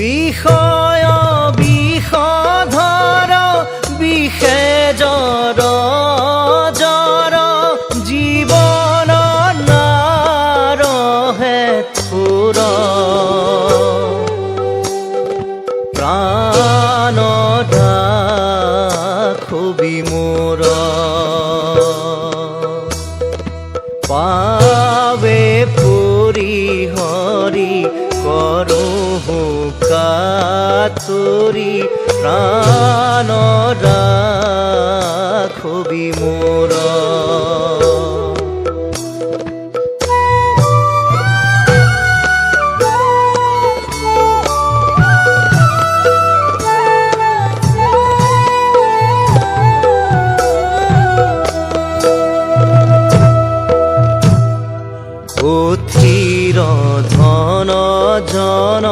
বিষয় বিষধর বিষে জর জর জীবন নারহে থুৰ প্ৰাণ খুবি মোৰ পাবে পুরি হরি করো কাতরি প্রাণ রাখবি মোর ধন জন